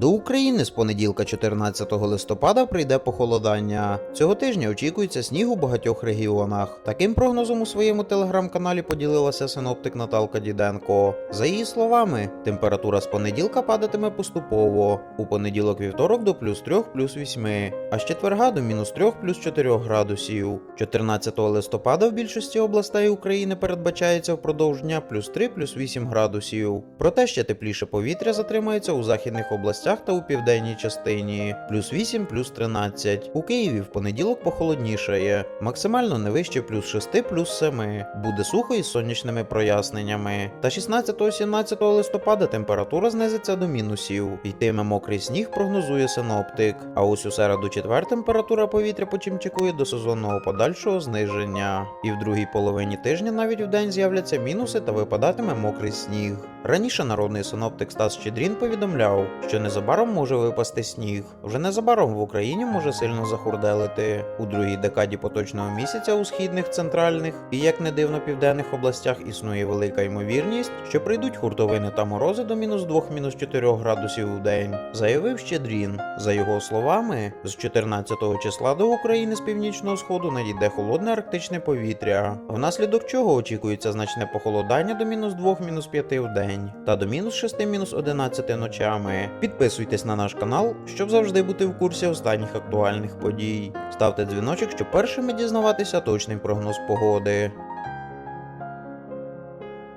До України з понеділка 14 листопада прийде похолодання. Цього тижня очікується сніг у багатьох регіонах. Таким прогнозом у своєму телеграм-каналі поділилася синоптик Наталка Діденко. За її словами, температура з понеділка падатиме поступово. У понеділок вівторок до плюс 3 плюс 8, а з четверга до мінус 3 плюс 4 градусів. 14 листопада в більшості областей України передбачається впродовж дня плюс 3 плюс 8 градусів. Проте ще тепліше повітря затримається у західних областях та у південній частині плюс 8 плюс 13. У Києві в понеділок похолоднішає, максимально не вище плюс 6 плюс 7. Буде сухо із сонячними проясненнями. Та 16-17 листопада температура знизиться до мінусів. Йтиме мокрий сніг, прогнозує синоптик. А ось у середу четвер температура повітря почимчикує до сезонного подальшого зниження. І в другій половині тижня навіть в день з'являться мінуси та випадатиме мокрий сніг. Раніше народний синоптик Стас Щедрін повідомляв, що незабаром може випасти сніг. Вже незабаром в Україні може сильно захурделити. У другій декаді поточного місяця у східних, центральних і, як не дивно, південних областях існує велика ймовірність, що прийдуть хуртовини та морози до мінус 2-4 градусів у день, заявив Щедрін. За його словами, з 14 числа до України з північного сходу надійде холодне арктичне повітря, внаслідок чого очікується значне похолодання до мінус 2-5 в день та до мінус 6 мінус 11 ночами. Підписуйтесь на наш канал, щоб завжди бути в курсі останніх актуальних подій. Ставте дзвіночок, щоб першими дізнаватися точний прогноз погоди.